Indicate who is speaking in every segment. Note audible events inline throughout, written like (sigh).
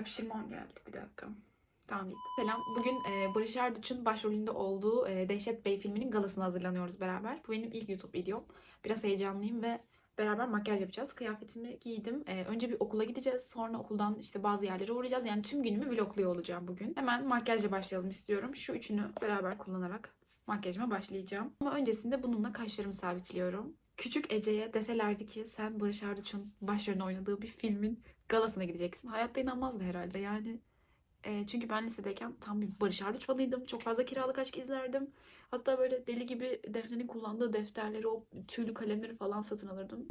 Speaker 1: Hapşırmam geldi bir dakika. Tamam gitti. Selam. Bugün e, Barış Arduç'un başrolünde olduğu e, Dehşet Bey filminin galasına hazırlanıyoruz beraber. Bu benim ilk YouTube videom. Biraz heyecanlıyım ve beraber makyaj yapacağız. Kıyafetimi giydim. E, önce bir okula gideceğiz. Sonra okuldan işte bazı yerlere uğrayacağız. Yani tüm günümü vlogluyor olacağım bugün. Hemen makyajla başlayalım istiyorum. Şu üçünü beraber kullanarak makyajıma başlayacağım. Ama öncesinde bununla kaşlarımı sabitliyorum. Küçük Ece'ye deselerdi ki sen Barış Arduç'un başrolünde oynadığı bir filmin galasına gideceksin. Hayatta inanmazdı herhalde yani. E, çünkü ben lisedeyken tam bir Barış Arduç fanıydım. Çok fazla kiralık aşk izlerdim. Hatta böyle deli gibi Defne'nin kullandığı defterleri, o tüylü kalemleri falan satın alırdım.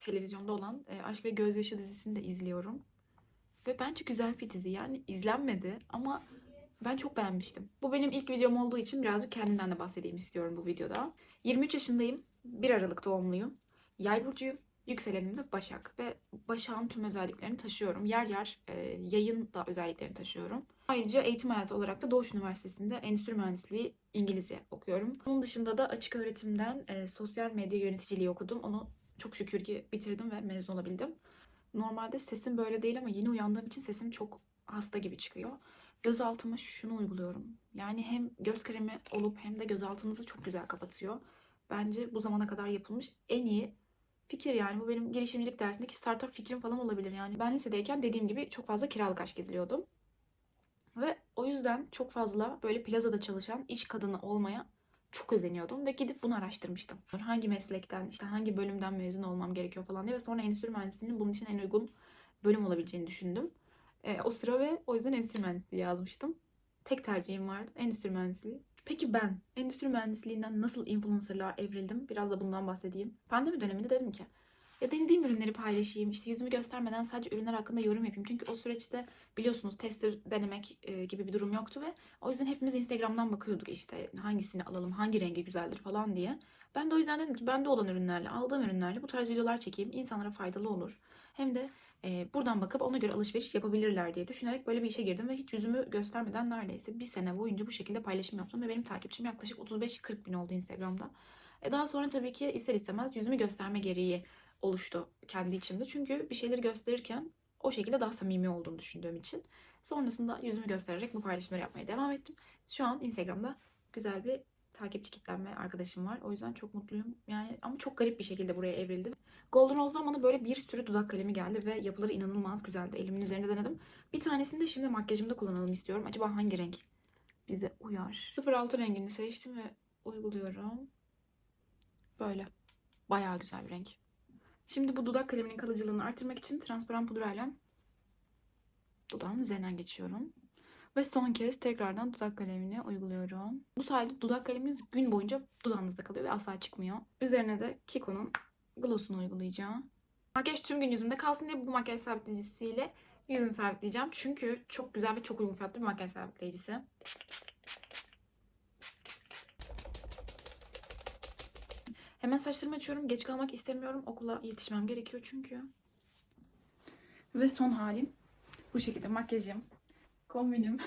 Speaker 1: Televizyonda olan e, Aşk ve Gözyaşı dizisini de izliyorum. Ve bence güzel bir dizi. Yani izlenmedi ama ben çok beğenmiştim. Bu benim ilk videom olduğu için birazcık kendimden de bahsedeyim istiyorum bu videoda. 23 yaşındayım. 1 Aralık doğumluyum. Yay burcuyum. Yükselenim de Başak ve Başak'ın tüm özelliklerini taşıyorum. Yer yer e, yayın da özelliklerini taşıyorum. Ayrıca eğitim hayatı olarak da Doğuş Üniversitesi'nde Endüstri Mühendisliği İngilizce okuyorum. Onun dışında da açık öğretimden e, sosyal medya yöneticiliği okudum. Onu çok şükür ki bitirdim ve mezun olabildim. Normalde sesim böyle değil ama yeni uyandığım için sesim çok hasta gibi çıkıyor. Gözaltıma şunu uyguluyorum. Yani hem göz kremi olup hem de gözaltınızı çok güzel kapatıyor. Bence bu zamana kadar yapılmış en iyi fikir yani. Bu benim girişimcilik dersindeki startup fikrim falan olabilir yani. Ben lisedeyken dediğim gibi çok fazla kiralık aşk izliyordum. Ve o yüzden çok fazla böyle plazada çalışan iş kadını olmaya çok özeniyordum ve gidip bunu araştırmıştım. Hangi meslekten, işte hangi bölümden mezun olmam gerekiyor falan diye ve sonra endüstri mühendisliğinin bunun için en uygun bölüm olabileceğini düşündüm. E, o sıra ve o yüzden endüstri mühendisliği yazmıştım. Tek tercihim vardı endüstri mühendisliği. Peki ben endüstri mühendisliğinden nasıl influencerlığa evrildim? Biraz da bundan bahsedeyim. Pandemi döneminde dedim ki ya denediğim ürünleri paylaşayım. işte yüzümü göstermeden sadece ürünler hakkında yorum yapayım. Çünkü o süreçte biliyorsunuz tester denemek e, gibi bir durum yoktu ve o yüzden hepimiz Instagram'dan bakıyorduk işte hangisini alalım, hangi rengi güzeldir falan diye. Ben de o yüzden dedim ki bende olan ürünlerle, aldığım ürünlerle bu tarz videolar çekeyim. İnsanlara faydalı olur. Hem de e, buradan bakıp ona göre alışveriş yapabilirler diye düşünerek böyle bir işe girdim ve hiç yüzümü göstermeden neredeyse bir sene boyunca bu şekilde paylaşım yaptım ve benim takipçim yaklaşık 35-40 bin oldu Instagram'da. E daha sonra tabii ki ister istemez yüzümü gösterme gereği oluştu kendi içimde. Çünkü bir şeyleri gösterirken o şekilde daha samimi olduğunu düşündüğüm için. Sonrasında yüzümü göstererek bu paylaşımları yapmaya devam ettim. Şu an Instagram'da güzel bir takipçi kitlem ve arkadaşım var. O yüzden çok mutluyum. Yani ama çok garip bir şekilde buraya evrildim. Golden Rose'dan bana böyle bir sürü dudak kalemi geldi ve yapıları inanılmaz güzeldi. Elimin üzerinde denedim. Bir tanesini de şimdi makyajımda kullanalım istiyorum. Acaba hangi renk bize uyar? 06 rengini seçtim ve uyguluyorum. Böyle. Bayağı güzel bir renk. Şimdi bu dudak kaleminin kalıcılığını artırmak için transparan pudrayla dudağımın üzerinden geçiyorum. Ve son kez tekrardan dudak kalemini uyguluyorum. Bu sayede dudak kaleminiz gün boyunca dudağınızda kalıyor ve asla çıkmıyor. Üzerine de Kiko'nun gloss'unu uygulayacağım. Makyaj tüm gün yüzümde kalsın diye bu makyaj sabitleyicisiyle yüzümü sabitleyeceğim. Çünkü çok güzel ve çok uygun fiyatlı bir makyaj sabitleyicisi. Hemen saçlarımı açıyorum. Geç kalmak istemiyorum. Okula yetişmem gerekiyor çünkü. Ve son halim bu şekilde makyajım, kombinim.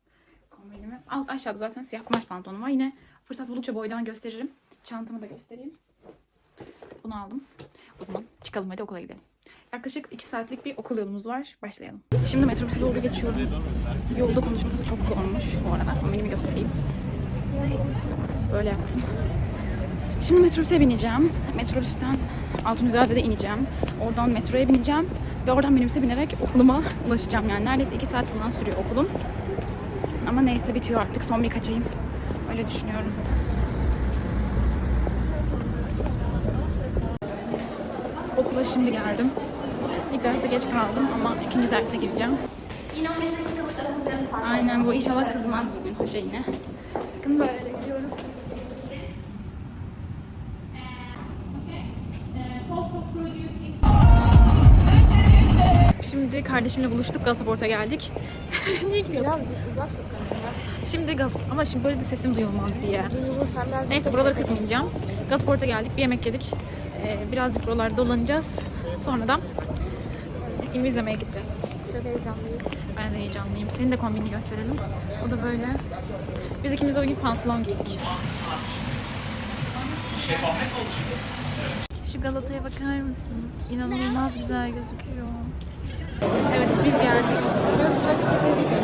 Speaker 1: (laughs) Kombinimi. Alt aşağıda zaten siyah kumaş pantolonum var. Yine fırsat buldukça boydan gösteririm. Çantamı da göstereyim. Bunu aldım. O zaman çıkalım hadi okula gidelim. Yaklaşık 2 saatlik bir okul yolumuz var. Başlayalım. Şimdi metrobüse doğru geçiyorum. Yolda konuşmak çok zormuş bu arada. Kombinimi göstereyim. Böyle yaptım. Şimdi metrobüse bineceğim. Metrobüsten Altunizade'de ineceğim. Oradan metroya bineceğim. Ve oradan minibüse binerek okuluma ulaşacağım. Yani neredeyse 2 saat falan sürüyor okulum. Ama neyse bitiyor artık. Son birkaç ayım. Öyle düşünüyorum. Okula şimdi geldim. İlk derse geç kaldım ama ikinci derse gireceğim. Aynen bu inşallah kızmaz bugün hoca yine. Bakın böyle Şimdi kardeşimle buluştuk Galata Port'a geldik. (laughs) Niye gidiyorsun?
Speaker 2: Biraz uzak tut.
Speaker 1: Şimdi Galata ama şimdi böyle de sesim duyulmaz diye.
Speaker 2: Duyulur sen biraz
Speaker 1: Neyse buraları kırpmayacağım. Galata Port'a geldik bir yemek yedik. Ee, birazcık buralarda dolanacağız. Sonradan film izlemeye gideceğiz.
Speaker 2: Çok heyecanlıyım.
Speaker 1: Ben de heyecanlıyım. Senin de kombini gösterelim. O da böyle. Biz ikimiz de bugün pantolon giydik. Şu Galata'ya bakar mısınız? İnanılmaz güzel gözüküyor. Evet biz geldik.
Speaker 2: Biraz uzak bir.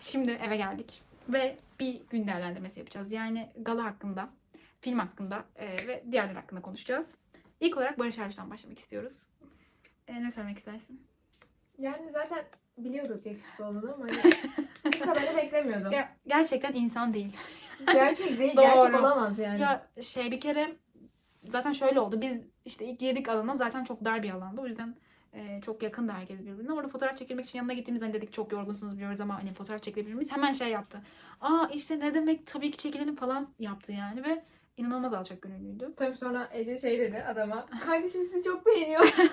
Speaker 1: Şimdi eve geldik ve bir gün değerlendirmesi yapacağız. Yani gala hakkında, film hakkında e, ve diğerler hakkında konuşacağız. İlk olarak Barış Erdoğan'dan başlamak istiyoruz. E, ne söylemek istersin?
Speaker 2: Yani zaten biliyorduk yakışıklı olduğunu ama (laughs) beklemiyordum.
Speaker 1: Ger- gerçekten insan değil. (laughs)
Speaker 2: Gerçek değil,
Speaker 1: Doğru.
Speaker 2: gerçek olamaz yani.
Speaker 1: Ya şey bir kere zaten şöyle oldu. Biz işte ilk girdik alana zaten çok dar bir alanda. O yüzden e, çok yakındı herkes birbirine. Orada fotoğraf çekilmek için yanına gittiğimiz hani dedik çok yorgunsunuz biliyoruz ama hani fotoğraf çekilebilir miyiz? Hemen şey yaptı. Aa işte ne demek tabii ki çekilelim falan yaptı yani ve inanılmaz alçak gönüllüydü.
Speaker 2: Tabii sonra Ece şey dedi adama. Kardeşim sizi çok beğeniyor. (laughs)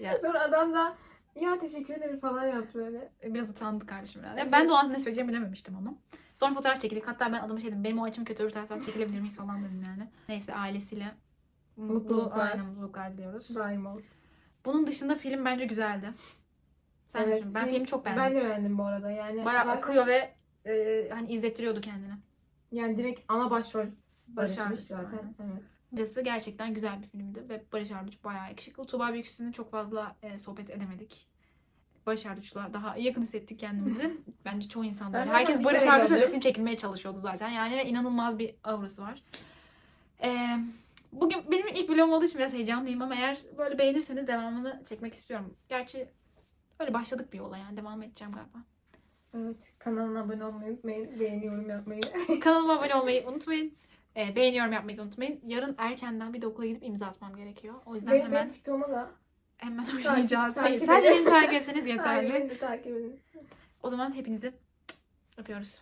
Speaker 1: Ya,
Speaker 2: sonra adam da ya teşekkür ederim falan yaptı böyle.
Speaker 1: biraz utandı kardeşim herhalde.
Speaker 2: Evet.
Speaker 1: Ben de o an ne söyleyeceğimi bilememiştim ama. Sonra fotoğraf çekildik. Hatta ben adama şey dedim. Benim o açım kötü öbür taraftan çekilebilir miyiz falan dedim yani. Neyse ailesiyle mutlu,
Speaker 2: Mutluluklar.
Speaker 1: aynen mutluluklar diliyoruz.
Speaker 2: Daim olsun.
Speaker 1: Bunun dışında film bence güzeldi. Sen
Speaker 2: Evet,
Speaker 1: düşün. Ben
Speaker 2: film-
Speaker 1: filmi çok beğendim.
Speaker 2: Ben de beğendim bu arada yani.
Speaker 1: Bayağı
Speaker 2: zaten,
Speaker 1: akıyor ve e, hani izlettiriyordu kendini.
Speaker 2: Yani direkt ana başrol
Speaker 1: Barış
Speaker 2: barışmış zaten.
Speaker 1: aynen.
Speaker 2: Evet.
Speaker 1: Kısacası gerçekten güzel bir filmdi ve Barış Arduç bayağı yakışıklı. Tuğba Büyüksü'nü çok fazla e, sohbet edemedik. Barış Arduç'la daha yakın hissettik kendimizi. (laughs) Bence çoğu insan da Herkes Barış Arduç'la resim çekilmeye çalışıyordu zaten. Yani inanılmaz bir aurası var. E, bugün benim ilk vlogum olduğu için biraz heyecanlıyım ama eğer böyle beğenirseniz devamını çekmek istiyorum. Gerçi öyle başladık bir yola yani devam edeceğim galiba.
Speaker 2: Evet. Kanalına abone olmayı unutmayın. Beğeni yorum yapmayı.
Speaker 1: Kanalıma abone olmayı unutmayın. E, beğeni yorum yapmayı da unutmayın. Yarın erkenden bir de okula gidip imza atmam gerekiyor. O yüzden
Speaker 2: Benim,
Speaker 1: hemen
Speaker 2: benim TikTok'uma da
Speaker 1: hemen oynayacağız. Hayır, sadece beni takip etseniz (laughs) yeterli.
Speaker 2: beni de takip edin.
Speaker 1: O zaman hepinizi öpüyoruz.